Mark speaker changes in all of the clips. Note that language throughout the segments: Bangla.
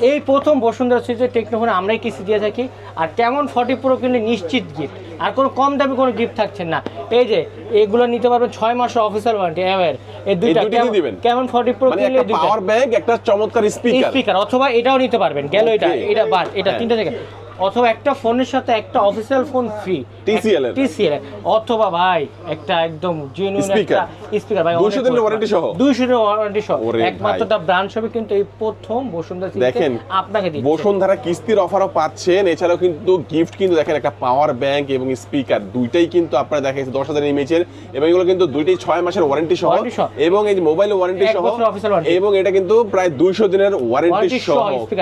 Speaker 1: এই প্রথম বসুন্ধরা সিরিজের টেকনোফোনে আমরাই কিস্তি দিয়ে থাকি আর কেমন ফর্টি প্রো কিনলে নিশ্চিত গিফট আর কোনো কম দামে কোনো গিফট থাকছে না। এই যে এগুলো নিতে পারবেন ছয় মাসের অফিসার ওয়ারেন্টি এভার এই দুইটা কেমন-
Speaker 2: দিবেন?
Speaker 1: কেমন ফর্টি প্রো
Speaker 2: মানে
Speaker 1: কিনলে
Speaker 2: একটা পাওয়ার ব্যাংক একটা চমৎকার স্পিকার
Speaker 1: স্পিকার অথবা এটাও নিতে পারবেন। গেল এটা এটা বাট এটা
Speaker 2: হ্যাঁ।
Speaker 1: তিনটা থেকে। অথবা একটা ফোনের সাথে একটা অফিসিয়াল ফোন ফ্রি
Speaker 2: এর?
Speaker 1: টিসিএল অথবা ভাই একটা একদম জেনুইন? একটা স্পিকার ভাই
Speaker 2: 200 দিনের warranty সহ?
Speaker 1: 200 দিনের ওয়ারেন্টি সহ। একমাত্র দা ব্র্যান্ড শপে কিন্তু এই প্রথম বসুন্ধরা সিরিজে
Speaker 2: দেখেন
Speaker 1: আপনাকে দিচ্ছে।
Speaker 2: বসুন্ধরা কিস্তির অফারও পাচ্ছেন। এছাড়াও কিন্তু গিফট কিন্তু দেখেন একটা পাওয়ার ব্যাংক এবং স্পিকার দুইটাই কিন্তু আপনারা দেখেন দশ হাজার ইমেজের এবং এগুলো কিন্তু দুইটাই ছয় মাসের ওয়ারেন্টি সহ। এবং এই মোবাইল ওয়ারেন্টি সহ
Speaker 1: official warranty।
Speaker 2: এবং এটা কিন্তু প্রায় দুইশো দিনের ওয়ারেন্টি সহ।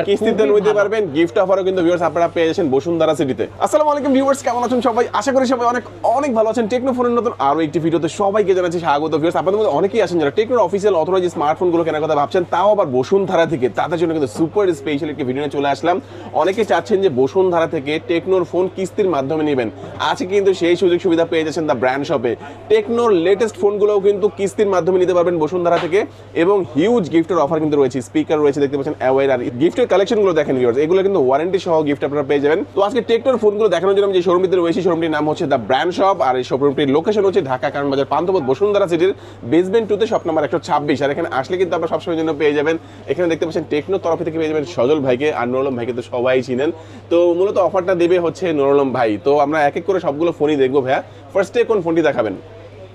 Speaker 2: কিস্তিতে নিতে পারবেন গিফট অফারও কিন্তু ভিউয়ার্স আপনারা পেয়ে যাচ্ছেন বসুন্ধরা সিটিতে। আসসালামু আলাইকুম ভিউয়ার্স কেমন আছেন সবাই? আশা করি সবাই অনেক অনেক ভালো আছেন। টেকনো ফোনের নতুন আরও একটি ভিডিওতে সবাইকে জানাচ্ছি স্বাগত ভিউয়ার্স আপনাদের মধ্যে অনেকেই আছেন যারা টেকনোর অফিসিয়াল অথরাইজ স্মার্টফোনগুলো কেনার কথা ভাবছেন, তাও আবার বসুন্ধরা থেকে। তাদের জন্য কিন্তু সুপার স্পেশাল একটি ভিডিও চলে আসলাম। অনেকে চাচ্ছেন যে বসুন্ধরা থেকে টেকনোর ফোন কিস্তির মাধ্যমে নেবেন। আজকে কিন্তু সেই সুযোগ সুবিধা পেয়ে যাচ্ছেন দ্য ব্র্যান্ড শপে টেকনোর লেটেস্ট ফোনগুলোও কিন্তু কিস্তির মাধ্যমে নিতে পারবেন বসুন্ধরা থেকে এবং হিউজ গিফটের অফার কিন্তু রয়েছে। স্পিকার রয়েছে, দেখতে পাচ্ছেন অ্যাওয়ার আর গিফটের কালেকশনগুলো দেখেন ভিউয়ার্স এগুলো কিন্তু ওয়ারেন্টি সহ গিফট আপনারা পেয়ে যাবেন। তো আজকে টেকনোর ফোনগুলো দেখানোর জন্য আমি যে শোরুমটিতে রয়েছে শোরুমটির নাম হচ্ছে দ্য ব্র্যান্ড শপ আর এই শোরুমটির লোকেশন হচ্ছে ঢাকা কারণ বাজার পান্থপথ বসুন্ধরা সিটির বেসমেন্ট টুতে শপ নাম্বার একশো ছাব্বিশ। আর এখানে আসলে কিন্তু আপনারা সবসময় জন্য পেয়ে যাবেন। এখানে দেখতে পাচ্ছেন টেকনোর তরফ থেকে পেয়ে যাবেন সজল ভাইকে আর নুরুলম ভাইকে তো সবাই চিনেন। তো মূলত অফারটা দেবে হচ্ছে নুরুলম ভাই। তো আমরা এক এক করে সবগুলো ফোনই দেখব ভাইয়া। ফার্স্টে কোন ফোনটি দেখাবেন?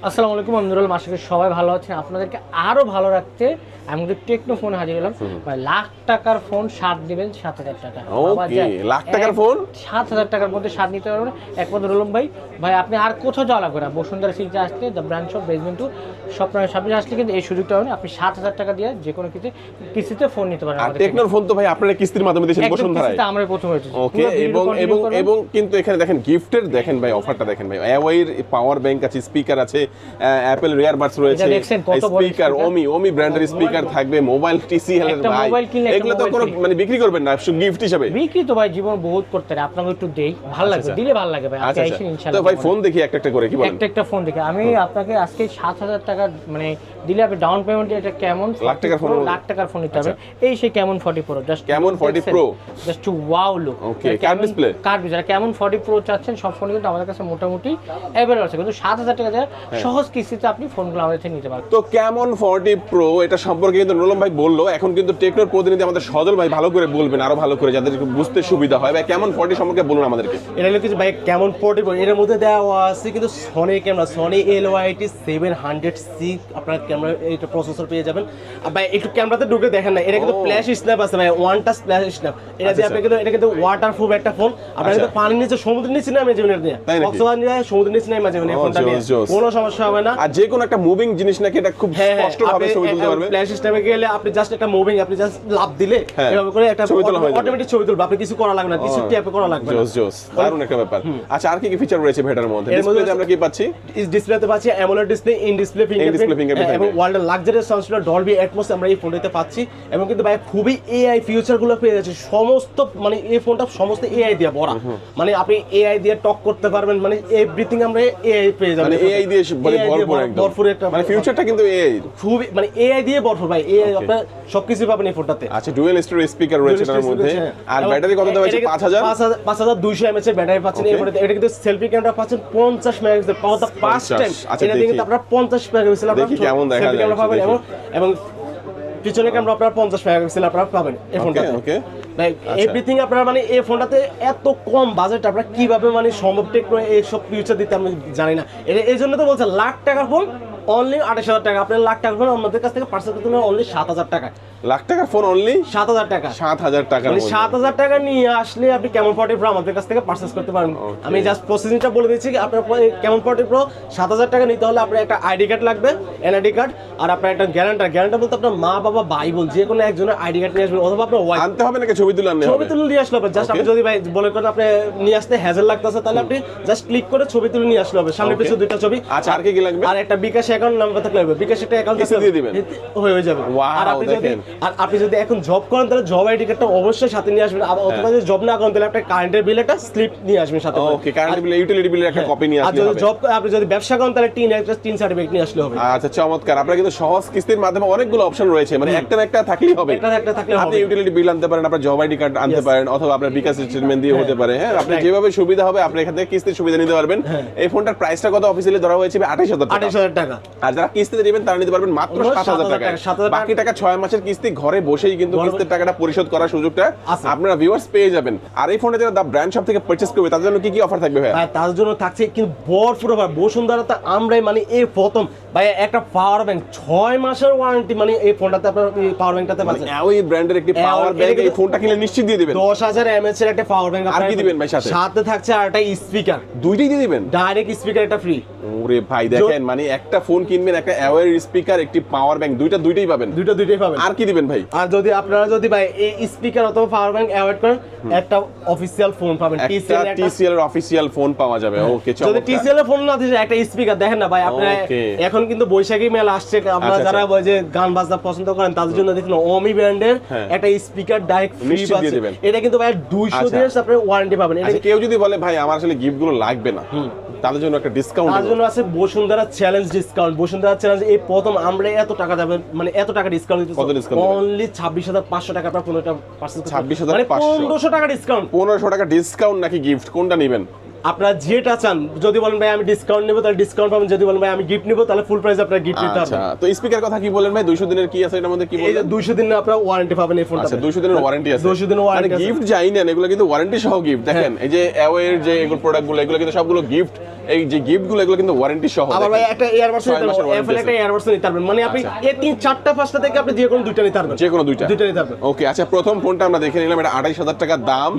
Speaker 1: আসসালামু আলাইকুম আন্দুরুল আশা করি সবাই ভালো আছেন। আপনাদেরকে আরও ভালো রাখতে আমি কিন্তু টেকনো ফোন হাজির হলাম। লাখ টাকার ফোন সাত দিবেন সাত হাজার টাকা।
Speaker 2: লাখ টাকার ফোন?
Speaker 1: সাত হাজার টাকার মধ্যে সাত নিতে পারবেন। একমাত্র রুলম ভাই ভাই আপনি আর কোথাও যাওয়া লাগবে না। বসুন্ধরা সিটিতে আসলে the branch of basement two স্বপ্ন সামনে আসলে কিন্তু এই সুযোগটা হবে আপনি সাত হাজার টাকা দিয়ে যে কোনো কিছু কিস্তিতে ফোন নিতে পারেন
Speaker 2: আর টেকনোর ফোন তো ভাই আপনারা কিস্তির মাধ্যমে দিয়েছেন
Speaker 1: একদম
Speaker 2: বসুন্ধরায়।
Speaker 1: আমরাই প্রথম হয়েছি
Speaker 2: ওকে এবং এবং এবং কিন্তু এখানে দেখেন গিফটের দেখেন ভাই অফারটা দেখেন ভাই। অ্যাওয়াইর পাওয়ার ব্যাংক আছে স্পিকার আছে অ্যাপেল রিয়ার বাটস রয়েছে স্পিকার ওমি ওমি ব্র্যান্ডের স্পিকার থাকবে মোবাইল টিসিএল এর ভাই এগুলো তো কোনো মানে বিক্রি করবেন না গিফট হিসাবে।
Speaker 1: বিক্রি তো ভাই জীবন বহুত করতে হয় আপনাকে একটু দেই ভালো লাগবে
Speaker 2: আচ্ছা।
Speaker 1: দিলে ভালো লাগে ভাই
Speaker 2: আচ্ছা আচ্ছা। তো ভাই ফোন দেখি একটা একটা করে কি বলেন?
Speaker 1: একটা একটা ফোন দেখে। আমি আপনাকে আজকে সাত হাজার টাকা মানে দিলে আপনি ডাউন পেমেন্ট এটা কেমন?
Speaker 2: লাখ টাকার ফোন
Speaker 1: লাখ টাকার ফোন নিতে হবে। এই সেই কেমন ফর্টি প্রো জাস্ট
Speaker 2: কেমন 40 Pro?
Speaker 1: Just to wow look
Speaker 2: Okay, কার display?
Speaker 1: কার যারা কেমন ফর্টি প্রো চাচ্ছেন সব ফোন কিন্তু আমাদের কাছে মোটামুটি অ্যাভেলেবল আছে। কিন্তু সাত হাজার টাকা দেওয়া
Speaker 2: হ্যাঁ।
Speaker 1: সহজ কিস্তিতে আপনি ফোনগুলো আমাদের থেকে নিতে পারবেন।
Speaker 2: তো কেমন ফর্টি প্রো এটা সম্পর্কে কিন্তু নুরুলম ভাই বলল এখন কিন্তু টেকনোর প্রতিনিধি আমাদের সজল ভাই ভালো করে বলবেন আরও ভালো করে যাদের বুঝতে সুবিধা হয়। ভাই কেমন ফর্টি সম্পর্কে বলুন আমাদেরকে?
Speaker 3: এটা হলো কিছু ভাই কেমন পোর্টেবল এর মধ্যে দেওয়া আছে কিন্তু Sony camera Sony L Y T seven hundred C আপনার ক্যামেরা এটা প্রসেসর পেয়ে যাবেন। ভাই একটু ক্যামেরাতে ঢুকে দেখেন না এটা কিন্তু ফ্ল্যাশ স্ন্যাপ আছে ভাই ওয়ান টাচ ফ্ল্যাশ স্ন্যাপ এটা দিয়ে
Speaker 2: আচ্ছা,
Speaker 3: আপনি কিন্তু এটা কিন্তু ওয়াটার প্রুফ একটা ফোন আপনার
Speaker 2: আচ্ছা।
Speaker 3: কিন্তু পানির নিচে সমুদ্রের নিচে নামে যাবেন এটা দিয়ে? কক্সবাজার নিয়ে সমুদ্রের নিচে নামে যাবেন এই ফোনটা নিয়ে। কোনো সমস্যা হবে না।
Speaker 2: আর যে কোনো একটা মুভিং জিনিস নাকি এটা খুব
Speaker 3: হ্যাঁ হ্যাঁ।
Speaker 2: স্পষ্ট ভাবে ছবি তুলতে পারবে।
Speaker 3: ফ্ল্যাশ সিস্টেমে গেলে আপনি জাস্ট একটা মুভিং আপনি জাস্ট লাভ দিলে
Speaker 2: হ্যাঁ,
Speaker 3: এভাবে করে একটা
Speaker 2: ছবি তোলা হয়ে।
Speaker 3: অটোমেটিক ছবি তুলবে। আপনি কিছু করা লাগবে না কিছু ট্যাপে করা লাগবে
Speaker 2: জোস জোস। দারুণ একটা ব্যাপার। আচ্ছা আর কি কি ফিচার রয়েছে ভেটার মধ্যে? ডিসপ্লেতে আমরা কি পাচ্ছি?
Speaker 3: ডিসপ্লেতে পাচ্ছি AMOLED display in display fingerprint এবং
Speaker 2: থাকবে।
Speaker 3: ওয়ার্ল্ডের লাক্সারি সাউন্ড ডলবি অ্যাটমস আমরা এই ফোনটাতে পাচ্ছি। এবং কিন্তু ভাই খুবই এআই ফিউচারগুলো পেয়ে যাচ্ছে। সমস্ত মানে এই ফোনটা সমস্ত এআই দিয়ে ভরা। মানে আপনি এআই দিয়ে টক করতে পারবেন মানে এভরিথিং আমরা এআই পেয়ে যাবেন
Speaker 2: মানে এআই দিয়ে মানে
Speaker 3: AI দিয়ে
Speaker 2: ভরপুর
Speaker 3: একটা
Speaker 2: মানে ফিউচারটা কিন্তু এআই
Speaker 3: খুবই মানে এআই দিয়ে ভরপুর। ভাই। এআই আপনার সবকিছু পাবেন এই ফোনটাতে।
Speaker 2: আচ্ছা ডুয়েল স্টোরেজ স্পিকার রয়েছে মধ্যে। আর ব্যাটারি কত দেওয়া পাঁচ হাজার?
Speaker 3: এর ব্যাটারি পাচ্ছেন এটা কিন্তু সেলফি ক্যামেরা পাচ্ছেন পঞ্চাশ মেগাপিক্সেল পাওয়া ফার্স্ট টাইম
Speaker 2: আচ্ছা,
Speaker 3: এটা দিয়ে কিন্তু আপনারা পঞ্চাশ মেগাপিক্সেল
Speaker 2: দেখি কেমন দেখা যায়,
Speaker 3: পাবেন এবং পিছনে ক্যামেরা আপনারা পঞ্চাশ মেগাপিক্সেল আপনারা পাবেন এই ফোনটাতে।
Speaker 2: ওকে আচ্ছা।
Speaker 3: এভরিথিং আপনারা মানে এই ফোনটাতে এত কম বাজেট আপনারা কীভাবে মানে সম্ভব টেকনো এই সব ফিউচার দিতে আমি জানি না। এই জন্য তো বলছে লাখ টাকার ফোন অনলি আঠাশ হাজার টাকা। আপনার লাখ টাকা আমাদের কাছ থেকে পার্সেল করতে অনলি সাত হাজার টাকা
Speaker 2: লাখ টাকার ফোন অনলি
Speaker 3: সাত হাজার টাকা।
Speaker 2: সাত হাজার টাকার
Speaker 3: মানে সাত হাজার টাকা নিয়ে আসলে আপনি কেমন ফর্টি প্রো আমাদের কাছ থেকে পারচেস করতে পারেন। আমি জাস্ট প্রসেসিংটা বলে দিচ্ছি আপনার কেমন ফর্টি প্রো সাত হাজার টাকা নিতে হলে আপনার একটা আইডি কার্ড লাগবে এনআইডি কার্ড আর আপনার একটা গ্যারান্টার গ্যারান্টার বলতে আপনার মা বাবা ভাই বোন যে কোনো একজনের আইডি কার্ড নিয়ে আসবেন অথবা আপনার ওয়াইফ
Speaker 2: আনতে হবে নাকি ছবি তুলে
Speaker 3: ছবি তুলে নিয়ে আসলে হবে। জাস্ট আপনি যদি ভাই বলে করেন আপনি নিয়ে আসতে হ্যাজেল লাগতেছে তাহলে আপনি জাস্ট ক্লিক করে ছবি তুলে নিয়ে আসলে হবে। সামনে. পিছনে দুইটা ছবি।
Speaker 2: আচ্ছা আর কি কি লাগবে?
Speaker 3: আর একটা বিকাশ অ্যাকাউন্ট নাম্বার থাকলে হবে। বিকাশ একটা অ্যাকাউন্ট
Speaker 2: দিয়ে দিবেন?
Speaker 3: হয়ে যাবে। আর আপনি যদি। আর আপনি যদি এখন জব করেন তাহলে জব আইডি কার্ডটা অবশ্যই সাথে নিয়ে আসবেন। আর অথবা যদি জব না করেন তাহলে আপনার কারেন্টের বিল একটা স্লিপ নিয়ে আসবেন সাথে
Speaker 2: ওকে কারেন্ট বিল ইউটিলিটি বিলের একটা কপি নিয়ে
Speaker 3: আসবেন
Speaker 2: আর
Speaker 3: যদি জব আপনি যদি ব্যবসা করেন তাহলে টিন একটা টিন সার্টিফিকেট নিয়ে আসলে হবে।
Speaker 2: আচ্ছা চমৎকার। আপনার কিন্তু সহজ কিস্তির মাধ্যমে অনেকগুলো অপশন রয়েছে। মানে একটা না একটা থাকলেই হবে।
Speaker 3: একটা না একটা থাকলে
Speaker 2: আপনি ইউটিলিটি বিল আনতে পারেন আপনার জব আইডি কার্ড আনতে পারেন অথবা আপনার বিকাশ স্টেটমেন্ট দিয়ে হতে পারে। হ্যাঁ আপনি যেভাবে সুবিধা হবে আপনি এখান থেকে কিস্তির সুবিধা নিতে পারবেন। এই ফোনটার প্রাইসটা কত? অফিসিয়ালি ধরা হয়েছে আঠাশ হাজার টাকা।
Speaker 3: আঠাশ হাজার টাকা।
Speaker 2: আর যারা কিস্তিতে দিবেন তারা নিতে পারবেন মাত্র
Speaker 3: মাত্র
Speaker 2: সাত হাজার
Speaker 3: 7,000
Speaker 2: টাকা
Speaker 3: টাকা, 7,000
Speaker 2: বাকি টাকা ছয় মাসের কিস্তি ঘরে বসেই কিন্তু কিস্তির টাকাটা পরিশোধ করার সুযোগটা আপনারা ভিউয়ার্স পেয়ে যাবেন। আর এই ফোনটা যারা দা ব্র্যান্ড শপ থেকে পারচেজ করবে তাদের জন্য কি কি অফার থাকবে ভাই
Speaker 3: তার জন্য থাকছে কিন্তু ভরপুর অফার বসুন্ধরাতে আমরাই মানে এই প্রথম। ভাই একটা পাওয়ার ব্যাংক ছয় মাসের ওয়ারেন্টি মানে এই ফোনটাতে আপনার পাওয়ার ব্যাংকটাতে
Speaker 2: মানে
Speaker 3: পাচ্ছেন।
Speaker 2: ওই ব্র্যান্ডের একটি পাওয়ার ব্যাংক এই ফোনটা কিনলে নিশ্চিত দিয়ে দিবেন।
Speaker 3: দশ হাজার এমএচ এর একটা পাওয়ার ব্যাংক
Speaker 2: আর কি দিবেন ভাই সাথে?
Speaker 3: সাথে থাকছে আর একটা স্পিকার
Speaker 2: দুইটাই দিয়ে দিবেন?
Speaker 3: ডাইরেক্ট স্পিকার একটা ফ্রি
Speaker 2: ওরে ভাই দেখেন মানে একটা ফোন কিনবেন একটা অ্যাওয়ার স্পিকার একটি পাওয়ার ব্যাংক দুইটা দুইটাই পাবেন।
Speaker 3: দুইটা দুইটাই পাবেন।
Speaker 2: আর কি দিবেন ভাই?
Speaker 3: আর যদি আপনারা যদি ভাই এই স্পিকার অথবা পাওয়ার ব্যাংক অ্যাওয়ার্ড করেন একটা অফিসিয়াল ফোন পাবেন। এর একটা
Speaker 2: টিসিএল এর অফিসিয়াল ফোন পাওয়া যাবে। ওকে
Speaker 3: হ্যাঁ। যদি টিসিএল এর ফোন না দিছে একটা স্পিকার দেখেন না ভাই আপনারা এখন কিন্তু বৈশাখী মেলা আসছে আপনারা
Speaker 2: আচ্ছা,
Speaker 3: যারা যে গান বাজনা পছন্দ করেন তাদের জন্য দেখুন ওমি ব্র্যান্ডের। একটা স্পিকার ডাইরেক্ট ফ্রি পাচ্ছেন
Speaker 2: দিবেন।
Speaker 3: এটা কিন্তু ভাই 200
Speaker 2: আচ্ছা।
Speaker 3: দিনের আপনার ওয়ারেন্টি পাবেন। এটা
Speaker 2: আচ্ছা কেউ যদি বলে ভাই আমার আসলে গিফটগুলো লাগবে না। তাদের জন্য একটা ডিসকাউন্ট
Speaker 3: তার জন্য আছে Bashundhara challenge discount Bashundhara challenge এই প্রথম আমরা এত টাকা দেবেন মানে এত টাকা ডিসকাউন্ট
Speaker 2: কত ডিসকাউন্ট
Speaker 3: অনলি ছাব্বিশ হাজার পাঁচশো টাকা আপনার পনেরোটা পার্সেন্ট
Speaker 2: 26,500
Speaker 3: মানে পনেরোশো টাকা ডিসকাউন্ট
Speaker 2: পনেরোশো টাকা ডিসকাউন্ট নাকি গিফট কোনটা নেবেন?
Speaker 3: আপনারা যেটা চান যদি বলেন ভাই আমি ডিসকাউন্ট নেব তাহলে ডিসকাউন্ট পাবেন। যদি বলেন ভাই আমি গিফট নেব তাহলে ফুল প্রাইস আপনার গিফট নিতে
Speaker 2: আচ্ছা
Speaker 3: হবে
Speaker 2: তো স্পিকার কথা কি বলেন ভাই? দুইশো দিনের কি আছে? এটার মধ্যে কি
Speaker 3: এই যে
Speaker 2: বললেন?
Speaker 3: দুইশো দিন আপনার ওয়ারেন্টি পাবেন এই ফোনটা
Speaker 2: আচ্ছা দুইশো দিনের ওয়ারেন্টি আছে।
Speaker 3: 200 দিনের warranty আছে।
Speaker 2: গিফট যাই না এগুলো কিন্তু ওয়ারেন্টি সহ গিফট দেখেন এই যে অ্যাওয়ের যে এগুলো প্রোডাক্টগুলো এগুলো কিন্তু সবগুলো গিফট এই যে গিফটগুলো এগুলো কিন্তু ওয়ারেন্টি সহ।
Speaker 3: আবার ভাই একটা এয়ারবাডস
Speaker 2: ছয়
Speaker 3: নিতে পারবেন এফএল একটা
Speaker 2: আছে।
Speaker 3: এয়ারবাডস নিতে পারবেন। মানে আপনি
Speaker 2: আচ্ছা।
Speaker 3: এই তিন চারটা পাঁচটা থেকে আপনি যে কোনো দুইটা নিতে পারবেন।
Speaker 2: যে কোনো দুইটা।
Speaker 3: দুইটা নিতে পারবেন।
Speaker 2: ওকে আচ্ছা প্রথম ফোনটা আমরা দেখে নিলাম এটা আঠাইশ হাজার টাকা দাম।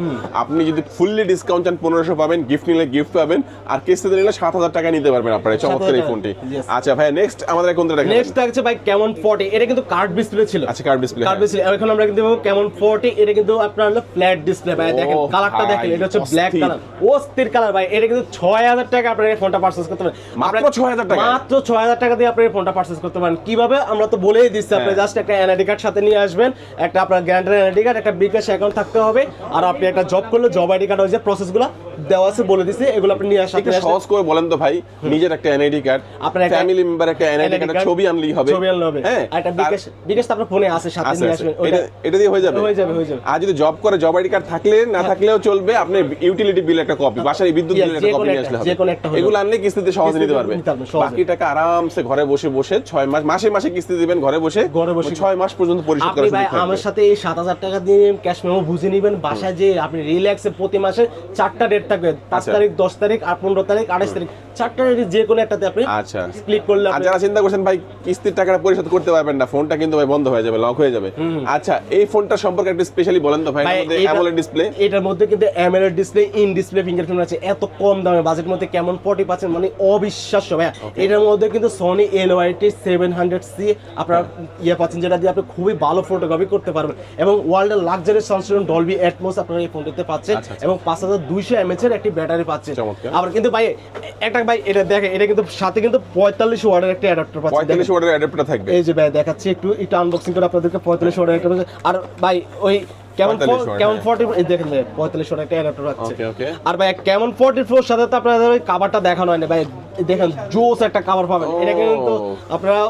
Speaker 2: আপনি যদি ফুললি ডিসকাউন্ট চান পনেরোশো পাবেন গিফট নিলে গিফট পাবেন। আর কিস্তিতে নিলে সাত হাজার টাকা নিতে পারবেন আপনার চমৎকার এই ফোনটি। আচ্ছা ভাই নেক্সট আমাদের কোনটা দেখেন
Speaker 3: নেক্সট থাকছে ভাই কেমন 40 এটা কিন্তু কার্ড ডিসপ্লে ছিল।
Speaker 2: আচ্ছা কার্ড ডিসপ্লে
Speaker 3: কার্ড ডিসপ্লে এখন আমরা কিন্তু কেমন 40 এটা কিন্তু আপনার হলো ফ্ল্যাট ডিসপ্লে ভাই দেখেন কালারটা দেখেন এটা হচ্ছে ব্ল্যাক। কালার অস্থির কালার ভাই এটা কিন্তু 6000 টাকা আপনার এই ফোনটা পারচেজ করতে পারেন।
Speaker 2: মাত্র
Speaker 3: আপনার-
Speaker 2: 6,000 টাকায়?
Speaker 3: মাত্র 6000 টাকা দিয়ে আপনি এই ফোনটা পারচেজ করতে পারেন। কীভাবে? আমরা তো বলেই দিচ্ছি আপনি
Speaker 2: হ্যাঁ।
Speaker 3: জাস্ট একটা এনআইডি কার্ড সাথে নিয়ে আসবেন একটা আপনার গ্যারান্টার এনআইডি কার্ড একটা বিকাশ অ্যাকাউন্ট থাকতে হবে আর আপনি একটা জব করলে জব আইডি কার্ড ওই যে প্রসেসগুলো দেওয়া আছে বলে দিছি এগুলো আপনি নিয়ে আসতে
Speaker 2: একটু সহজ করে বলেন তো ভাই নিজের একটা এনআইডি কার্ড
Speaker 3: আপনার
Speaker 2: ফ্যামিলি মেম্বার একটা এনআইডি
Speaker 3: NID
Speaker 2: কার্ড
Speaker 3: card,
Speaker 2: ছবি আনলেই হবে
Speaker 3: ছবি আনলে হবে
Speaker 2: হ্যাঁ
Speaker 3: একটা বিকাশ বিকাশ তো আপনার ফোনে আছে সাথে নিয়ে। আসবেন
Speaker 2: এটা এটা দিয়ে হয়ে যাবে
Speaker 3: হয়ে যাবে, হয়ে যাবে।
Speaker 2: আর যদি জব করে জব আইডি কার্ড থাকলে না থাকলেও চলবে আপনি ইউটিলিটি বিল একটা কপি বাসার বিদ্যুৎ
Speaker 3: Yes,
Speaker 2: বিলের একটা কপি নিয়ে আসলে হবে। এগুলো আনলে কিস্তিতে সহজে নিতে
Speaker 3: সহজে।
Speaker 2: বাকি টাকা আরামসে ঘরে বসে বসে ছয় মাস মাসে মাসে কিস্তি দিবেন ঘরে বসে
Speaker 3: ঘরে বসে।
Speaker 2: ছয় মাস পর্যন্ত পরিশোধ
Speaker 3: আপনি
Speaker 2: করার
Speaker 3: ভাই আমার সাথে এই সাত হাজার টাকা দিয়ে ক্যাশ মেমো বুঝে নেবেন বাসায় যে আপনি রিল্যাক্সে প্রতি মাসে চারটা ডেট থাকবে পাঁচ। তারিখ দশ তারিখ আর পনেরো তারিখ আঠাশ তারিখ। চারটা যে কোনো একটাতে আপনি
Speaker 2: আচ্ছা।
Speaker 3: ক্লিক করলে
Speaker 2: আর যারা চিন্তা করছেন ভাই কিস্তির টাকাটা পরিশোধ করতে পারবেন না ফোনটা কিন্তু ভাই বন্ধ হয়ে যাবে লক হয়ে যাবে। আচ্ছা এই ফোনটা সম্পর্কে একটু স্পেশালি বলেন তো ভাই অ্যামোলেড ডিসপ্লে
Speaker 3: এটার মধ্যে কিন্তু AMOLED display in display fingerprint আছে এত কম দামে বাজেটের মধ্যে কেমন ফর্টি পার্সেন্ট মানে অবিশ্বাস্য ভাই এটার মধ্যে কিন্তু Sony L Y T seven hundred C আপনার ইয়ে পাচ্ছেন যেটা দিয়ে আপনি খুবই ভালো ফটোগ্রাফি করতে পারবেন। এবং ওয়ার্ল্ডের লাক্সারি সংস্করণ ডলবি অ্যাটমোস আপনারা এই ফোনটিতে পাচ্ছেন
Speaker 2: আচ্ছা, আচ্ছা।
Speaker 3: এবং পাঁচ হাজার দুইশো এমএচ এর একটি ব্যাটারি পাচ্ছেন
Speaker 2: চমৎকার।
Speaker 3: আবার কিন্তু ভাই একটা ভাই এটা দেখে এটা কিন্তু সাথে কিন্তু পঁয়তাল্লিশ ওয়ার্ডের একটা অ্যাডাপ্টার পাচ্ছেন
Speaker 2: পঁয়তাল্লিশ
Speaker 3: দেখেন।
Speaker 2: ওয়াটের অ্যাডাপ্টার থাকবে
Speaker 3: এই যে ভাই দেখাচ্ছি একটু একটু আনবক্সিং করে আপনাদেরকে পঁয়তাল্লিশ ওয়ার্ডের একটা আর ভাই ওই কেমন কেমন। ফর্টি দেখেন ভাই পঁয়তাল্লিশ ওয়ার্ডের একটা অ্যাডাপ্টার আছে
Speaker 2: ওকে ওকে
Speaker 3: আর ভাই কেমন ফোর্টি ফোর সাথে তো আপনাদের ওই কাভারটা দেখানো হয়নি ভাই দেখেন জোস একটা কাভার পাবেন এটা কিন্তু। আপনারা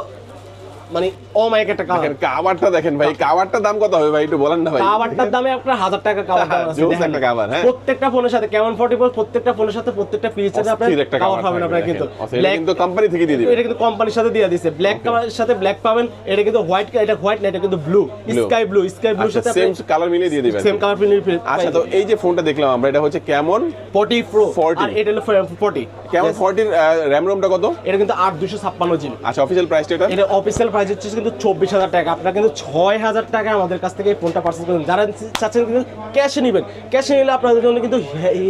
Speaker 3: মানে অমায়িক একটা কাভার
Speaker 2: দেখেন কাভারটা দেখেন ভাই কাভারটার দাম কত হবে ভাই? একটু বলেন না ভাই।
Speaker 3: কাভারটার দামে আপনার হাজার টাকা কাভার দেওয়া আছে,
Speaker 2: জোস একটা হ্যাঁ।
Speaker 3: প্রত্যেকটা ফোনের সাথে কেমন প্রত্যেকটা ফোনের সাথে প্রত্যেকটা ফিচারে আপনার
Speaker 2: অস্থির
Speaker 3: কাভার পাবেন আপনারা কিন্তু। Black-
Speaker 2: কিন্তু কোম্পানি থেকে দিয়ে দিবে।
Speaker 3: এটা কিন্তু কোম্পানির সাথে দিয়ে দিছে। ব্ল্যাক সাথে ব্ল্যাক পাবেন এটা কিন্তু হোয়াইট এটা হোয়াইট না এটা কিন্তু ব্লু স্কাই ব্লু স্কাই
Speaker 2: আচ্ছা
Speaker 3: সাথে
Speaker 2: সেম কালার মিলিয়ে দিয়ে দিবেন।
Speaker 3: সেম কালার প্রিন্ট
Speaker 2: আচ্ছা তো এই যে ফোনটা দেখলাম আমরা এটা হচ্ছে কেমন?
Speaker 3: 40 প্রো
Speaker 2: 40
Speaker 3: আর এটা হলো 40
Speaker 2: কেমন? ফর্টির র্যাম রোমটা কত?
Speaker 3: এটা কিন্তু 8256 জিবি
Speaker 2: আচ্ছা অফিসিয়াল প্রাইসটা এটা?
Speaker 3: এটা অফিসিয়াল প্রাইস হচ্ছে কিন্তু চব্বিশ হাজার টাকা। আপনারা কিন্তু ছয় হাজার টাকা আমাদের কাছ থেকে এই ফোনটা পার্সেস করবেন। যারা চাচ্ছেন কিন্তু ক্যাশে নেবেন। ক্যাশে নিলে আপনাদের জন্য কিন্তু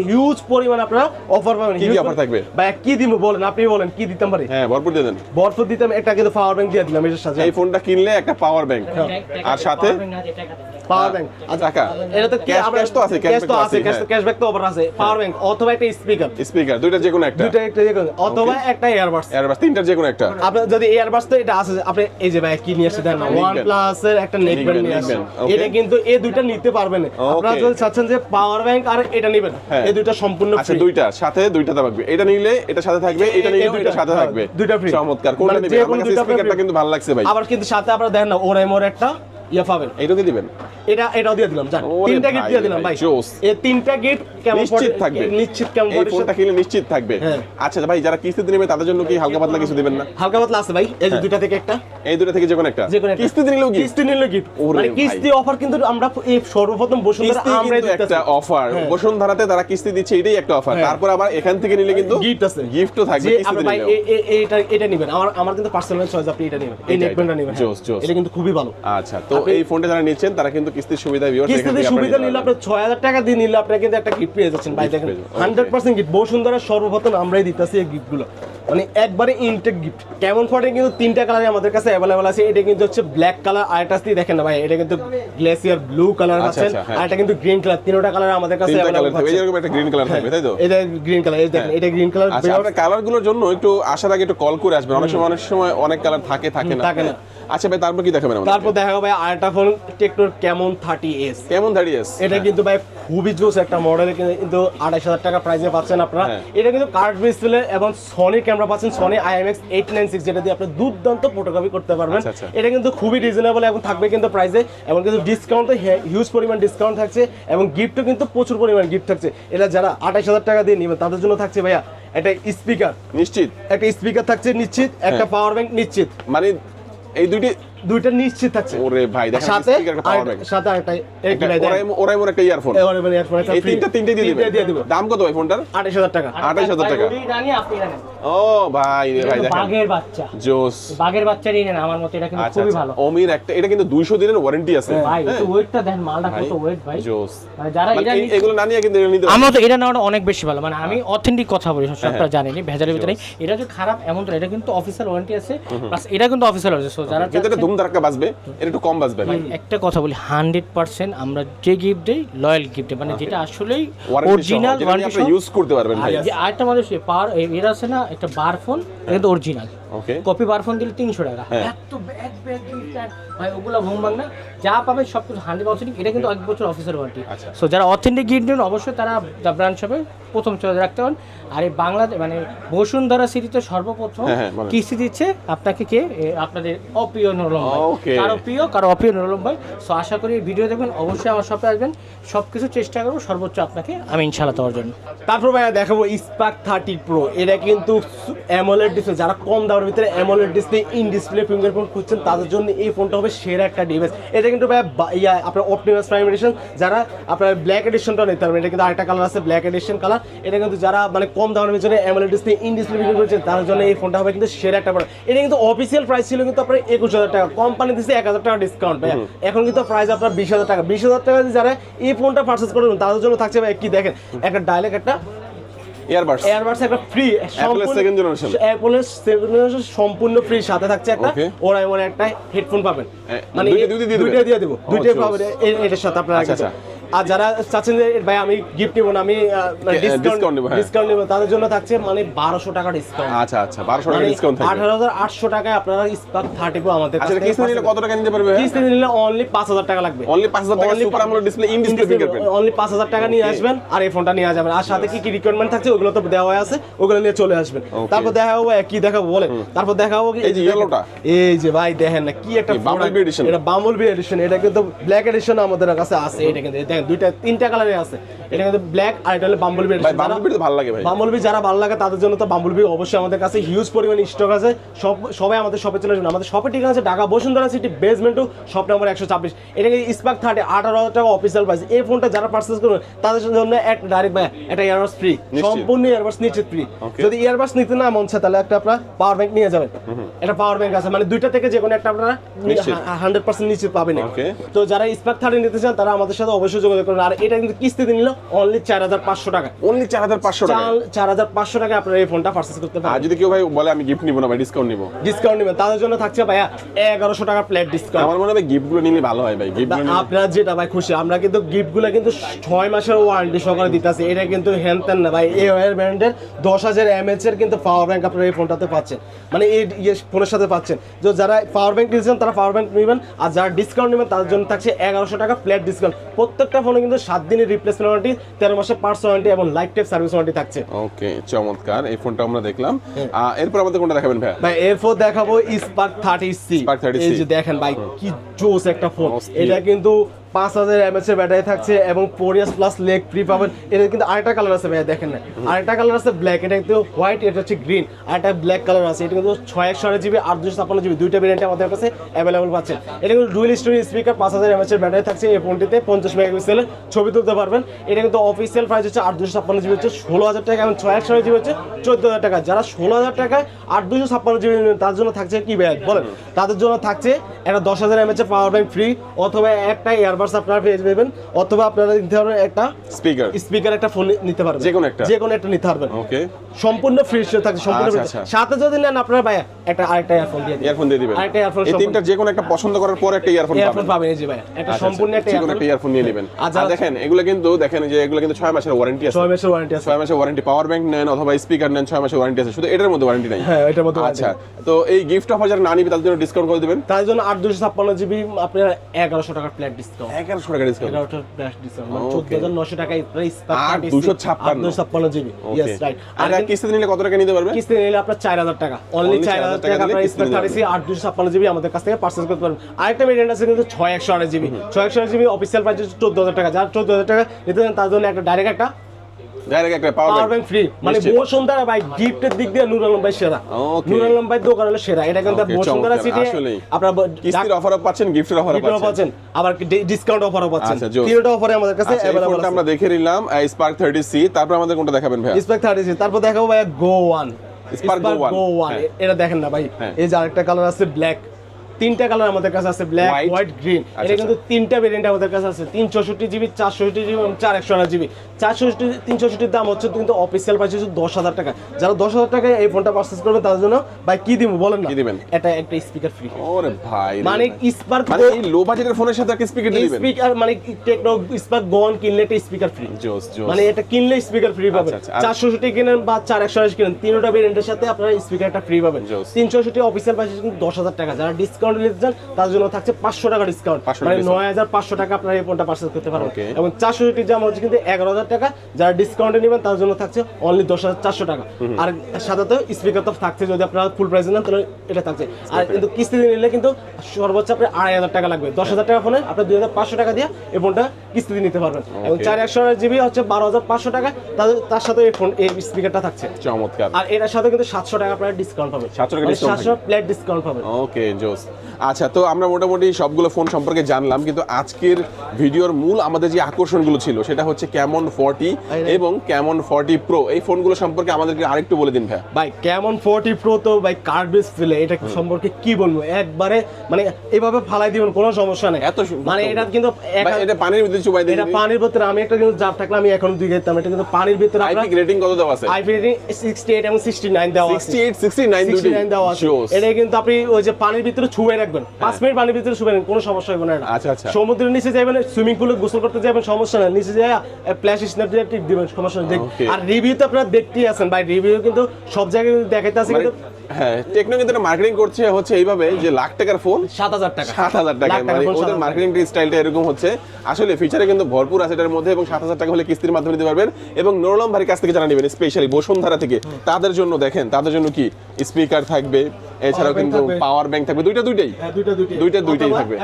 Speaker 3: হিউজ পরিমাণ আপনারা অফার পাবেন।
Speaker 2: কি
Speaker 3: পরি-
Speaker 2: থাকবে?
Speaker 3: ভাই কি দিব বলেন? আপনি বলেন কি দিতাম পারি?
Speaker 2: হ্যাঁ ভরপুর দিয়ে দেন।
Speaker 3: বরফ দিতাম একটা কিন্তু পাওয়ার ব্যাংক দিয়ে দিলাম এটার সাথে
Speaker 2: এই ফোনটা কিনলে একটা পাওয়ার ব্যাংক আর সাথে
Speaker 3: পাওয়ার ব্যাংক
Speaker 2: টাকা
Speaker 3: এটা তো
Speaker 2: ক্যাশ ক্যাশ তো আছে
Speaker 3: ক্যাশ তো আছে
Speaker 2: হ্যাঁ।
Speaker 3: ক্যাশব্যাক তো অফার আছে। পাওয়ার ব্যাংক অথবা একটা স্পিকার
Speaker 2: স্পিকার দুইটা যে কোনো একটা।
Speaker 3: দুইটা একটা যে কোনো- অথবা একটা ইয়ারবাডস
Speaker 2: এয়ারবাস তিনটার যে কোনো একটা।
Speaker 3: আপনার যদি এয়ারবাস তো এটা আছে আপনি এই যে ভাই কি নিয়ে আসছে দেখেন ওয়ান প্লাস এর একটা নেক ব্যান্ড নিয়ে আসছে। এটা কিন্তু এই দুইটা নিতে পারবেন আপনারা. যদি চাচ্ছেন যে পাওয়ার ব্যাংক আর এটা নেবেন
Speaker 2: হ্যাঁ।
Speaker 3: এই দুইটা সম্পূর্ণ
Speaker 2: আচ্ছা দুইটা সাথে দুইটা থাকবে এটা নিলে এটা সাথে থাকবে এটা নিলে
Speaker 3: দুইটা,
Speaker 2: সাথে
Speaker 3: হ্যাঁ,
Speaker 2: থাকবে।
Speaker 3: দুইটা ফ্রি
Speaker 2: চমৎকার। কোনটা
Speaker 3: মানে
Speaker 2: নেবেন? আমার কাছে স্পিকারটা কিন্তু ভালো লাগছে ভাই।
Speaker 3: আবার কিন্তু সাথে আপনারা দেখেন না ওরাইমোর একটা। ইয়া পাবেন।
Speaker 2: এইটাকে দিবেন?
Speaker 3: এটা এটাও দিয়ে দিলাম জান। তিনটা গিফট দিয়ে দিলাম
Speaker 2: ভাই,
Speaker 3: এই তিনটা গিফট কেমন
Speaker 2: নিশ্চিত থাকবে।
Speaker 3: নিশ্চিত কেমন
Speaker 2: এই ফোনটা কিনলে নিশ্চিত থাকবে।
Speaker 3: হ্যাঁ।
Speaker 2: আচ্ছা ভাই যারা কিস্তিতে নেবে তাদের জন্য কি হালকা পাতলা কিছু দিবেন না?
Speaker 3: হালকা পাতলা আছে ভাই। এই
Speaker 2: হ্যাঁ।
Speaker 3: দুইটা থেকে একটা।
Speaker 2: এই দুটো থেকে যে কোনো একটা। কিস্তিতে নিলেও
Speaker 3: কিস্তি গিফট মানে কিস্তি অফার কিন্তু আমরা এই সর্বপ্রথম বসুন্ধরা
Speaker 2: কিস্তি
Speaker 3: আমরাই
Speaker 2: একটা অফার
Speaker 3: হ্যাঁ।
Speaker 2: বসুন্ধরাতে তারা কিস্তি দিচ্ছে এটাই একটা অফার। তারপর আবার এখান থেকে নিলে কিন্তু
Speaker 3: গিফট আছে।
Speaker 2: গিফটও থাকবে
Speaker 3: যে
Speaker 2: কিস্তিতে
Speaker 3: ভাই এটা এটা নেবেন। আমার আমার কিন্তু পার্সোনাল চয়েস আপনি এটা নেবেন। এই
Speaker 2: এটা,
Speaker 3: নেকব্যান্ডটা নেবেন।
Speaker 2: জোস, জোস।
Speaker 3: এটা কিন্তু খুবই ভালো।
Speaker 2: আচ্ছা তো এই ফোনটা যারা নিচ্ছেন তারা কিন্তু কিস্তির সুবিধা ভিউয়ার্স
Speaker 3: কিস্তিতে সুবিধা নিলে আপনি ছয় হাজার টাকা দিয়ে নিলে আপনি কিন্তু একটা গিফট পেয়ে যাচ্ছেন ভাই দেখেন।
Speaker 2: পেয়ে যাবেন,
Speaker 3: হান্ড্রেড পার্সেন্ট গিফট সর্বপ্রথম আমরাই দিতেছি এই গিফটগুলো মানে একবারে ইনটেক গিফট কেমন ফোনে কিন্তু তিনটা কালারে আমাদের কাছে অ্যাভেলেবল আছে। এটা কিন্তু হচ্ছে ব্ল্যাক কালার আর এটা দেখেন না ভাই এটা কিন্তু গ্লেসিয়ার ব্লু কালার
Speaker 2: হ্যাঁ।
Speaker 3: আর এটা কিন্তু গ্রিন কালার তিনটা কালার আমাদের কাছে অ্যাভেলেবল আছে।
Speaker 2: এরকম একটা গ্রিন কালার থাকবে তাই তো?
Speaker 3: এটা গ্রিন কালার এই দেখেন
Speaker 2: হ্যাঁ।
Speaker 3: এটা গ্রিন কালার
Speaker 2: আচ্ছা আপনার কালারগুলোর জন্য একটু আসার আগে একটু কল করে আসবেন। অনেক সময় অনেক সময় অনেক কালার থাকে থাকে না।
Speaker 3: থাকে না।
Speaker 2: আচ্ছা ভাই তারপর কি দেখাবেন আমাদের
Speaker 3: তারপর দেখা ভাই আরেকটা ফোন টেকনোর কেমন থার্টি এস
Speaker 2: কেমন দাঁড়িয়ে আছে
Speaker 3: এটা কিন্তু ভাই খুবই জোস একটা মডেল কিন্তু আড়াইশ হাজার টাকা প্রাইসে পাচ্ছেন আপনারা।
Speaker 2: হ্যাঁ।
Speaker 3: এটা কিন্তু কার্ড ডিসপ্লে এবং সনি ক্যামেরা পাচ্ছেন Sony IMX eight nine six যেটা দিয়ে আপনি দুর্দান্ত ফটোকপি করতে পারবেন।
Speaker 2: আচ্ছা, আচ্ছা।
Speaker 3: এটা কিন্তু খুবই রিজনেবল এবং থাকবে কিন্তু প্রাইসে এবং কিন্তু ডিসকাউন্ট তো হিউজ পরিমাণ ডিসকাউন্ট থাকছে এবং গিফটও কিন্তু প্রচুর পরিমাণ গিফট থাকছে। এটা যারা আঠাইশ হাজার টাকা দিয়ে নেবেন তাদের জন্য থাকছে ভাইয়া একটা স্পিকার
Speaker 2: নিশ্চিত।
Speaker 3: একটা স্পিকার থাকছে নিশ্চিত একটা
Speaker 2: হ্যাঁ।
Speaker 3: পাওয়ার ব্যাংক নিশ্চিত।
Speaker 2: মানে এই দুইটি
Speaker 3: দুইটা নিশ্চিত থাকছে
Speaker 2: ওরে ভাই দেখেন
Speaker 3: সাথে সাথে
Speaker 2: একটা
Speaker 3: কিনাই দেন।
Speaker 2: ওরাই ওরাই মোর একটা ইয়ারফোন
Speaker 3: মানে earphone একটা
Speaker 2: এই। তিনটা তিনটে দিয়ে
Speaker 3: তিনটে দিয়ে দিব
Speaker 2: দাম কত ভাই ফোনটার
Speaker 3: আঠাইশ হাজার টাকা।
Speaker 2: আঠাইশ হাজার টাকা।
Speaker 1: উনি রানী আপনি রানী
Speaker 2: ও ভাই রে ভাই দেখেন।
Speaker 1: বাঘের বাচ্চা।
Speaker 2: জোস।
Speaker 1: বাঘের বাচ্চারই নেন আমার মতে এটা কিন্তু
Speaker 2: আচ্ছা
Speaker 1: খুবই
Speaker 2: আচ্ছা।
Speaker 1: ভালো।
Speaker 2: ওমির একটা এটা কিন্তু 200 দিনের ওয়ারেন্টি আছে।
Speaker 1: ভাই
Speaker 2: হ্যাঁ।
Speaker 1: একটু ওয়েটটা দেখেন মালটা কত ওয়েট ভাই?
Speaker 2: জোস।
Speaker 1: মানে যারা
Speaker 2: মানে
Speaker 1: এটা
Speaker 2: এগুলো না নিয়ে কিন্তু এটা নিতে
Speaker 1: আমার তো এটা নেওয়াটা অনেক বেশি ভালো। মানে আমি অথেন্টিক কথা বলি
Speaker 2: হ্যাঁ,
Speaker 1: সব আপনারা জানেনি ভেজালের ভিতরে। নেই। এটা যে খারাপ এমন তো এটা কিন্তু অফিসিয়াল ওয়ারেন্টি আছে প্লাস এটা কিন্তু অফিসিয়াল আছে। সো যারা
Speaker 2: ধুম ধারাক্কা বাজবে এটা একটু কম বাজবে।
Speaker 1: একটা কথা বলি হান্ড্রেড পার্সেন্ট আমরা যে গিফট দেই লয়াল গিফট মানে যেটা আসলেই অরিজিনাল
Speaker 2: যেটা ইউজ করতে পারবেন ভাই।
Speaker 1: আরেকটা মানুষ পাওয়ার এর আছে না একটা বার ফোন এটা original
Speaker 2: okay
Speaker 1: copy bar phone দিলে তিনশো টাকা।
Speaker 2: হ্যাঁ।
Speaker 1: এত ব্যাগ ব্যাগ ভাই ওগুলো না। যা পাবে সব কিছু হান্ড্রেড পার্সেন্ট এটা কিন্তু এক বছর অফিসের ওয়ারেন্টি। সো যারা অথেন্টিক গিফট নেন অবশ্যই তারা দ্য ব্রাঞ্চ শপে প্রথম রাখতে পারেন। আর এই বাংলাদেশ মানে বসুন্ধরা সিটিতে সর্বপ্রথম
Speaker 2: হ্যাঁ, হ্যাঁ।
Speaker 1: কিস্তি দিচ্ছে আপনাকে কে? আপনাদের অপ্রিয় নরম ভাই কারও প্রিয় কারও অপ্রিয় নরম ভাই সো আশা করি ভিডিও দেখবেন। অবশ্যই আমার শপে আসবেন। সব কিছু চেষ্টা করব সর্বোচ্চ আপনাকে আমি ইনশাল্লাহ দেওয়ার জন্য।
Speaker 3: তারপর ভাইয়া দেখাবো স্পার্ক থার্টি প্রো এটা কিন্তু অ্যামোলেড ডিসপ্লে যারা কম দামের ভিতরে AMOLED display in display fingerprint খুঁজছেন তাদের জন্য এই ফোনটা হবে সেরা একটা ডিভাইস এটা কিন্তু ইয়া আপনার অপটিমাস প্রাইম এডিশন যারা আপনার ব্ল্যাক এডিশনটা নিতে পারবেন এটা কিন্তু আরেকটা কালার আছে ব্ল্যাক এডিশন কালার এটা কিন্তু যারা মানে কম দামের ভিতরে AMOLED display in display finger করছেন তাদের জন্য এই ফোনটা হবে কিন্তু সেরা একটা প্রোডাক্ট এটা কিন্তু অফিসিয়াল প্রাইস ছিল কিন্তু আপনার একুশ হাজার টাকা। কোম্পানি দিচ্ছে এক হাজার টাকা ডিসকাউন্ট ভাইয়া। এখন কিন্তু প্রাইস আপনার বিশ হাজার টাকা। বিশ হাজার টাকা যারা এই ফোনটা পারচেস করবেন তাদের জন্য থাকছে ভাই কি দেখেন? একটা ডাইলেক্ট একটা
Speaker 2: ইয়ারবাডস
Speaker 3: এয়ারবাস একটা ফ্রি
Speaker 2: Apple-এর second
Speaker 3: অ্যাপলের সেকেন্ড জেনারেশন সম্পূর্ণ ফ্রি সাথে থাকছে একটা. ওরা এমন একটা হেডফোন পাবেন মানে
Speaker 2: দুইটা- দিয়ে
Speaker 3: দেবো
Speaker 2: Oh,
Speaker 3: দুইটাই
Speaker 2: জোস।
Speaker 3: পাবেন এটার সাথে আপনারা
Speaker 2: আচ্ছা।
Speaker 3: আর যারা চাচ্ছেন যে ভাই আমি গিফট নিব না আমি ডিসকাউন্ট
Speaker 2: নেব।
Speaker 3: ডিসকাউন্ট নেব তাদের জন্য থাকছে মানে বারোশো টাকা ডিসকাউন্ট
Speaker 2: আচ্ছা আচ্ছা 1200 টাকা ডিসকাউন্ট থাকবে।
Speaker 3: আঠারো হাজার আটশো টাকায় আপনারা স্পার্ক থার্টি প্রো আমাদের
Speaker 2: আচ্ছা কিস্তি নিলে কত টাকা নিতে পারবে?
Speaker 3: কিস্তি নিলে অনলি পাঁচ হাজার টাকা লাগবে।
Speaker 2: অনলি 5000 টাকা super AMOLED display in display fingerprint
Speaker 3: only পাঁচ হাজার টাকা নিয়ে আসবেন আর এই ফোনটা নিয়ে যাবেন। আর সাথে কি কি রিকোয়ারমেন্ট থাকছে ওগুলো তো দেওয়া আছে ওগুলো নিয়ে চলে আসবেন। তারপর দেখা হব কি দেখাবো বলে তারপর দেখাবো কি
Speaker 2: এই যে yellowটা।
Speaker 3: এই যে ভাই দেখেন না কি একটা
Speaker 2: Bumblebee
Speaker 3: product।
Speaker 2: edition।
Speaker 3: এটা বাম্বল বি এডিশন এটা কিন্তু ব্ল্যাক এডিশন আমাদের কাছে আছে এটা কিন্তু দেখেন দুইটা তিনটা কালারে আছে। এটা কিন্তু ব্ল্যাক আর এটা হলো
Speaker 2: তো ভালো লাগে ভাই।
Speaker 3: বাম্বলবি যারা ভালো লাগে তাদের জন্য তো বাম্বলবি অবশ্যই আমাদের কাছে হিউজ পরিমাণ স্টক আছে। সব সবাই আমাদের শপে চলে আসবেন। আমাদের শপে ঠিকানা আছে ঢাকা বসুন্ধরা সিটি বেসমেন্টও শপ নাম্বার একশো ছাব্বিশ। এটা স্পার্ক থার্টি আঠারো টাকা অফিসিয়াল প্রাইস এই ফোনটা যারা পার্চেস করবে তাদের জন্য একটা ডাইরেক্ট ভাই একটা ইয়ারবাস ফ্রি সম্পূর্ণ ইয়ারবাস নিশ্চিত ফ্রি যদি ইয়ারবাস নিতে না মন চায় তাহলে একটা আপনার পাওয়ার ব্যাংক নিয়ে যাবেন। এটা পাওয়ার ব্যাংক আছে। মানে দুইটা থেকে যে কোনো একটা আপনারা। হান্ড্রেড পার্সেন্ট নিশ্চিত পাবেন তো যারা স্পার্ক থার্টি নিতে চান তারা আমাদের সাথে অবশ্যই যোগাযোগ করুন। আর এটা কিন্তু কিস্তিতে নিল অনলি চার হাজার পাঁচশো টাকা।
Speaker 2: অনলি চার হাজার পাঁচশো টাকা?
Speaker 3: চার হাজার পাঁচশো টাকা আপনারা এই ফোনটা পারচেস করতে
Speaker 2: আর
Speaker 3: পারেন
Speaker 2: যদি কেউ ভাই বলে আমি গিফট নিবো না ভাই ডিসকাউন্ট নিবো?
Speaker 3: ডিসকাউন্ট নেবেন। তাদের জন্য থাকছে ভাইয়া এগারোশো টাকা প্লেট ডিসকাউন্ট
Speaker 2: আমার মনে হয় নিলে ভালো হয় ভাই। গিফট
Speaker 3: আপনারা যেটা ভাই খুশি আমরা কিন্তু কিন্তু ছয় মাসের ওয়ারেন্টি সহকারে দিতেছি। এটা কিন্তু হ্যান ত্যান না ভাই। ওয়ার ব্র্যান্ডের দশ হাজার এমএচ এর কিন্তু পাওয়ার ব্যাংক আপনারা এই ফোনটাতে পাচ্ছেন। মানে এই ইয়ে ফোনের সাথে পাচ্ছেন। যারা পাওয়ার ব্যাংক নিয়েছেন তারা পাওয়ার ব্যাংক নেবেন। আর যারা ডিসকাউন্ট নেবেন তাদের জন্য থাকছে এগারোশো টাকা ফ্ল্যাট ডিসকাউন্ট প্রত্যেকটা ফোনে কিন্তু সাত দিনের রিপ্লেসমেন্ট ওয়ারেন্টি তেরো মাসের পার্টস ওয়ারেন্টি এবং লাইফ টাইম সার্ভিস ওয়ারেন্টি থাকছে।
Speaker 2: ওকে চমৎকার। এই ফোনটা আমরা দেখলাম। এরপর আমাদের কোনটা দেখাবেন ভাই
Speaker 3: ভাই এরপর দেখাবো spark thirty C
Speaker 2: Spark 30C
Speaker 3: এই যে দেখেন ভাই কি জোস একটা ফোন এটা কিন্তু পাঁচ হাজার এমএচ এর ব্যাটারি থাকছে এবং four years plus lag free পাবেন। এটা কিন্তু আরেকটা কালার আছে ভাই দেখেন না। আরেকটা কালার আছে ব্ল্যাক এটা কিন্তু হোয়াইট এটা হচ্ছে গ্রিন আরেকটা ব্ল্যাক কালার আছে, এটা কিন্তু ছয় একশো জিবি আট দুশো ছাপ্পান্ন জিবি দুইটা ভেরিয়েন্ট আমাদের কাছে অ্যাভেলেবল পাচ্ছেন। এটা কিন্তু ডুয়েল স্টোরি স্পিকার পাঁচ হাজার এমএচ এর ব্যাটারি থাকছে এই ফোনটিতে পঞ্চাশ মেগাপিক্সেলের ছবি তুলতে পারবেন। এটা কিন্তু অফিসিয়াল প্রাইস হচ্ছে আট দুশো ছাপ্পান্ন জিবি হচ্ছে ষোলো হাজার টাকা এবং ছয় একশো জিবি হচ্ছে চোদ্দ হাজার টাকা। যারা ষোলো হাজার টাকায় আট দুশো ছাপ্পান্ন জিবি তার জন্য থাকছে কি ব্যাগ বলেন? তাদের জন্য থাকছে একটা দশ হাজার এমএচ এর পাওয়ার ব্যাংক ফ্রি অথবা একটা ইয়ারবাডস আপনারা পেয়ে যাবেন অথবা আপনারা নিতে পারবেন একটা
Speaker 2: স্পিকার।
Speaker 3: স্পিকার একটা ফোন নিতে পারবেন।
Speaker 2: যে কোনো একটা?
Speaker 3: যে কোনো একটা নিতে পারবেন।
Speaker 2: ওকে
Speaker 3: সম্পূর্ণ ফ্রি থাকছে সম্পূর্ণ
Speaker 2: আচ্ছা, আচ্ছা।
Speaker 3: সাথে যদি নেন আপনারা ভাই একটা আরেকটা ইয়ারফোন দিয়ে দিন
Speaker 2: ইয়ারফোন দিয়ে দিবেন।
Speaker 3: আরেকটা earphone
Speaker 2: এই তিনটার যে কোনো একটা পছন্দ করার পর একটা ইয়ারফোন
Speaker 3: ইয়ারফোন
Speaker 2: পাবেন।
Speaker 3: পাবেন এই যে ভাই একটা
Speaker 2: আচ্ছা,
Speaker 3: সম্পূর্ণ একটা
Speaker 2: কোনো একটা
Speaker 3: ইয়ারফোন
Speaker 2: ইয়ারফোন নিয়ে নেবেন।
Speaker 3: আর
Speaker 2: দেখেন এগুলো কিন্তু দেখেন যে এগুলো কিন্তু ছয় মাসের ওয়ারেন্টি আছে।
Speaker 3: ছয় মাসের ওয়ারেন্টি আছে।
Speaker 2: ছয় মাসের ওয়ারেন্টি পাওয়ার ব্যাংক নেন অথবা স্পিকার নেন ছয় মাসের ওয়ারেন্টি আছে। শুধু এটার মধ্যে ওয়ারেন্টি নাই।
Speaker 3: হ্যাঁ এটার মধ্যে
Speaker 2: আচ্ছা তো এই গিফট অফার যারা না নিবে তাদের জন্য ডিসকাউন্ট করে দিবেন।
Speaker 3: তার জন্য আট দুশো ছাপ্পান্ন জিবি আপনার এগারোশো টাকার প্ল্যাট ডিসকাউন্ট
Speaker 2: এগারোশো টাকা ডিসকাউন্ট
Speaker 3: জিবি
Speaker 2: ওকে
Speaker 3: রাইট
Speaker 2: আর
Speaker 3: আর
Speaker 2: কিস্তিতে নিলে কত টাকা নিতে পারবে?
Speaker 3: কিস্তি নিলে আপনার চার হাজার টাকা। অনলি
Speaker 2: Only
Speaker 3: চার হাজার টাকা আট দুশো ছাপ্পান্ন জিবি আমাদের কাছ থেকে পার্সেস করতে পারবেন। আরেকটা ভেরিয়েন্ট আছে কিন্তু ছয় একশো আড়াই জিবি ছয় একশো আড়াই জিবি অফিসিয়াল প্রাইস হচ্ছে চোদ্দ হাজার টাকা। যারা চোদ্দ হাজার টাকা নিতে চান তার জন্য একটা ডাইরেক্ট একটা
Speaker 2: ডাইরেক্ট একটা power
Speaker 3: power
Speaker 2: bank
Speaker 3: bank free মানে বসুন্ধরা ভাই গিফটের দিক দিয়ে নুর আলম ভাই সেরা। নুর আলম ভাই দোকান হলো সেরা এটা কিন্তু বসুন্ধরা সিটি
Speaker 2: আসলেই। কিস্তির অফারও পাচ্ছেন গিফটের অফারও পাচ্ছেন।
Speaker 3: পাচ্ছেন। আবার ডিসকাউন্ট অফারও পাচ্ছেন।
Speaker 2: আচ্ছা,
Speaker 3: তিনটা অফারে আমাদের কাছে
Speaker 2: আচ্ছা এই
Speaker 3: অ্যাভেলেবল
Speaker 2: ফোনটা
Speaker 3: আছে।
Speaker 2: আমরা দেখে নিলাম। স্পার্ক থার্টি সি তারপর আমাদের কোনটা দেখাবেন ভাই
Speaker 3: স্পেক থার্টি তারপর দেখাবো ভাই go one
Speaker 2: Spark
Speaker 3: go one. এটা দেখেন না ভাই। এই যে আরেকটা কালার আছে ব্ল্যাক তিনটা কালার আমাদের কাছে আছে ব্ল্যাক হোয়াইট গ্রিন
Speaker 2: আচ্ছা,
Speaker 3: এটা কিন্তু তিনটা ভেরিয়েন্ট আমাদের কাছে আছে। তিন চৌষট্টি জিবি চার চৌষট্টি জিবি এবং চার একশো জিবি চার চৌষট্টি তিন দাম হচ্ছে কিন্তু অফিসিয়াল প্রাইস হচ্ছে দশ হাজার টাকা। যারা দশ হাজার টাকায় এই ফোনটা পারচেস করবেন তাদের জন্য ভাই কি দিব বলেন না?
Speaker 2: কি দিবেন?
Speaker 3: এটা একটা স্পিকার ফ্রি
Speaker 2: ওরে ভাই
Speaker 3: মানে। স্পার্ক
Speaker 2: মানে এই লো বাজেটের ফোনের সাথে একটা স্পিকার দিবেন?
Speaker 3: স্পিকার মানে টেকনো স্পার্ক গন কিনলে একটা স্পিকার ফ্রি
Speaker 2: জোস জোস
Speaker 3: মানে এটা কিনলে স্পিকার ফ্রি পাবেন।
Speaker 2: আচ্ছা, আচ্ছা।
Speaker 3: চারশোষট্টি কিনেন বা চার একশো আশি কিনেন তিনটা ভেরিয়েন্টের সাথে আপনারা স্পিকারটা ফ্রি পাবেন।
Speaker 2: Joss.
Speaker 3: তিনশোষট্টি অফিসিয়াল প্রাইস কিন্তু দশ হাজার টাকা। যারা ডিসকাউন্ট নিতে চান তার জন্য থাকছে পাঁচশো টাকা ডিসকাউন্ট
Speaker 2: 500
Speaker 3: মানে নয় হাজার পাঁচশো টাকা আপনারা এই ফোনটা পার্সেল করতে পারবেন. এবং চারশোষট্টি দাম হচ্ছে কিন্তু এগারো হাজার টাকা যারা ডিসকাউন্টে নেবেন তার জন্য থাকছে অনলি দশ হাজার চারশো টাকা। আর সাধারণত স্পিকার তো থাকছে যদি আপনারা ফুল প্রাইস নেন তাহলে এটা থাকছে। আর কিন্তু কিস্তি নিলে কিন্তু সর্বোচ্চ আপনার আড়াই হাজার টাকা লাগবে। দশ হাজার টাকা ফোনে আপনি দুই হাজার পাঁচশো টাকা দিয়ে এই ফোনটা কিস্তি দিয়ে নিতে পারবেন। এবং চার একশো জিবি হচ্ছে বারো হাজার পাঁচশো টাকা। তার সাথে এই ফোন এই স্পিকারটা থাকছে।
Speaker 2: চমৎকার।
Speaker 3: আর এটার সাথে কিন্তু সাতশো টাকা আপনার ডিসকাউন্ট পাবেন।
Speaker 2: 700 টাকা
Speaker 3: সাতশো প্লেট ডিসকাউন্ট পাবেন।
Speaker 2: ওকে জোস। আচ্ছা তো আমরা মোটামুটি সবগুলো ফোন সম্পর্কে জানলাম কিন্তু আজকের ভিডিওর মূল আমাদের যে আকর্ষণগুলো ছিল সেটা হচ্ছে ক্যামন ফর্টি এবং ক্যামন ফর্টি প্রো। এই ফোনগুলো সম্পর্কে আমাদেরকে আরেকটু বলে দিন ভাই।
Speaker 3: ভাই কেমন ফোর্টি প্রো তো ভাই কার্ড ডিসপ্লে এটা সম্পর্কে কি বলব? একবারে মানে এভাবে ফালাই দিবেন কোনো সমস্যা নেই।
Speaker 2: এত
Speaker 3: মানে এটা কিন্তু
Speaker 2: এটা পানির ভিতরে চুবাই দিন
Speaker 3: এটা পানির ভিতরে আমি একটা কিন্তু জার থাকলে আমি এখন দুই খেতাম এটা কিন্তু পানির ভিতরে
Speaker 2: আইপি রেটিং কত দেওয়া আছে?
Speaker 3: আইপি রেটিং সিক্সটি এইট এবং সিক্সটি নাইন দেওয়া আছে।
Speaker 2: 68 69 দুটি।
Speaker 3: 69 দেওয়া আছে। এটা কিন্তু আপনি ওই যে পানির ভিতরে ছুঁয়ে রাখবেন। পাঁচ মিনিট পানির ভিতরে ছুঁয়ে রাখবেন কোনো সমস্যা হবে না
Speaker 2: আচ্ছা, আচ্ছা।
Speaker 3: সমুদ্রের নিচে যাবেন সুইমিং পুলে গোসল করতে যাবেন সমস্যা নেই। নিচে যায় ফ্ল্যাশ স্ন্যাপ দিয়ে টিপ দিবেন সমস্যা নেই. আর রিভিউ তো আপনারা দেখতেই আছেন ভাই রিভিউ কিন্তু সব জায়গায় কিন্তু দেখাইতে আছে
Speaker 2: মানে
Speaker 3: কিন্তু
Speaker 2: হ্যাঁ টেকনো কিন্তু মার্কেটিং করছে হচ্ছে এইভাবে যে লাখ টাকার ফোন
Speaker 3: সাত হাজার টাকা।
Speaker 2: সাত হাজার টাকা মানে ওদের মার্কেটিং স্টাইলটা এরকম হচ্ছে। আসলে ফিচারে কিন্তু ভরপুর আছে এটার মধ্যে এবং সাত হাজার টাকা হলে কিস্তির মাধ্যমে নিতে পারবেন এবং নোরলম ভাইয়ের কাছ থেকে জানা নেবেন স্পেশালি বসুন্ধরা থেকে তাদের জন্য দেখেন তাদের জন্য কি? স্পিকার থাকবে এছাড়াও কিন্তু পাওয়ার ব্যাংক থাকবে দুইটা দুইটাই।
Speaker 3: হ্যাঁ, দুইটা দুইটাই।
Speaker 2: দুইটা দুইটাই থাকবে।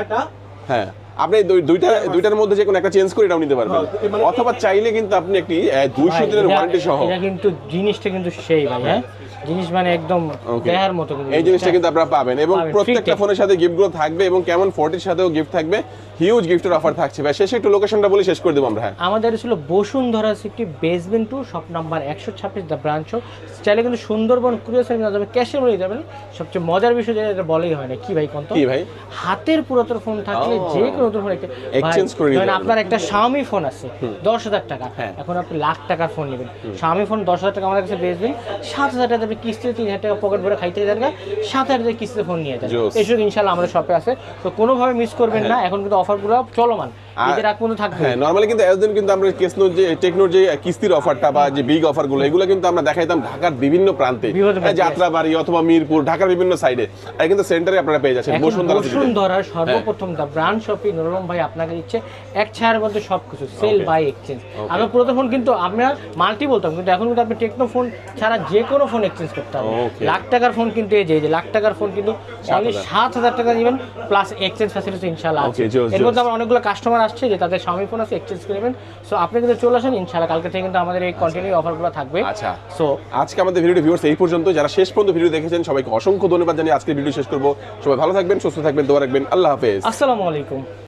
Speaker 2: হ্যাঁ। আপনি দুই- দুইটা দুইটার মধ্যে যে কোনো একটা চেঞ্জ করে এটাও নিতে পারবেন।
Speaker 3: হ্যাঁ, মানে-
Speaker 2: অথবা চাইলে কিন্তু আপনি একটি দুইশো দিনের ওয়ারেন্টি সহ।
Speaker 1: এটা কিন্তু জিনিসটা কিন্তু সেই ভাই হ্যাঁ? জিনিস মানে একদম. দেহার মতো
Speaker 2: এই জিনিসটা কিন্তু আপনারা পাবেন এবং প্রত্যেকটা ফোনের সাথে গিফটগুলো থাকবে এবং কেমন ফোরটির সাথেও গিফট থাকবে হিউজ গিফটের অফার থাকছে। ভাই শেষে একটু লোকেশনটা বলে শেষ করে দেবো আমরা হ্যাঁ।
Speaker 1: আমাদের ছিল Bashundhara city basement two shop number একশো ছাব্বিশ দ্য ব্রাঞ্চ চাইলে কিন্তু সুন্দরবন কুরিয়ার সার্ভিস যাবে ক্যাশে বলে যাবেন। সবচেয়ে মজার বিষয় যেটা বলাই হয় না। কি ভাই কন্ত?
Speaker 2: কি ভাই?
Speaker 1: হাতের পুরাতন ফোন থাকলে। যে কোনো নতুন ফোন একটা
Speaker 2: Exchange করে নিতে
Speaker 1: আপনার একটা Xiaomi ফোন আছে দশ হাজার টাকা।
Speaker 2: হ্যাঁ।
Speaker 1: এখন আপনি লাখ টাকার ফোন নেবেন। Xiaomi ফোন দশ হাজার টাকা আমাদের কাছে বেচবেন সাত হাজার টাকা আপনি কিস্তিতে তিন হাজার টাকা পকেট ভরে খাইতে যান সাত হাজার টাকা কিস্তিতে ফোন নিয়ে যান। এসব ইনশাল্লাহ আমাদের শপে আছে। তো কোনোভাবে মিস করবেন না এখন কিন্তু অফারগুলো চলমান। ঈদের আগ পর্যন্ত থাকবে
Speaker 2: হ্যাঁ নর্মালি কিন্তু এতদিন কিন্তু আমরা কেসনোর যে টেকনোর যে কিস্তির অফারটা বা যে বিগ অফারগুলো এগুলো কিন্তু আমরা দেখাইতাম ঢাকার বিভিন্ন প্রান্তে। হ্যাঁ, যাত্রাবাড়ি অথবা মিরপুর ঢাকার বিভিন্ন সাইডে আর কিন্তু সেন্টারে আপনারা পেয়ে যাচ্ছেন
Speaker 1: এখন
Speaker 2: বসুন্ধরা
Speaker 1: সর্বপ্রথম দা ব্রান্ড শপি নরম ভাই আপনাকে দিচ্ছে এক ছায়ার মধ্যে সবকিছু সেল বাই এক্সচেঞ্জ আমরা পুরোনো ফোন কিন্তু আমরা মাল্টি বলতাম কিন্তু এখন কিন্তু আপনি টেকনো ফোন ছাড়া যে কোনো ফোন এক্সচেঞ্জ করতে হবে লাখ টাকার ফোন কিন্তু এই যে লাখ টাকার ফোন কিন্তু সাত হাজার। টাকা দিবেন প্লাস এক্সচেঞ্জ ফ্যাসিলিটি ইনশাআল্লাহ এর মধ্যে আমার অনেকগুলো কাস্টমার আসছে যে তাদের স্বামী ফোন আছে এক্সচেঞ্জ করে নেবেন। সো আপনি কিন্তু চলে আসেন ইনশাআল্লাহ কালকে থেকে কিন্তু আমাদের এই কন্টিনিউ অফারগুলো থাকবে।
Speaker 2: আচ্ছা।
Speaker 1: সো
Speaker 2: আজকে আমাদের ভিডিওটি ভিউয়ার্স এই পর্যন্ত। যারা শেষ পর্যন্ত ভিডিও দেখেছেন সবাইকে অসংখ্য ধন্যবাদ জানিয়ে আজকে ভিডিও শেষ করব। সবাই ভালো থাকবেন সুস্থ থাকবেন দোয়া রাখবেন। আল্লাহ হাফেজ।
Speaker 1: আসসালামু আলাইকুম।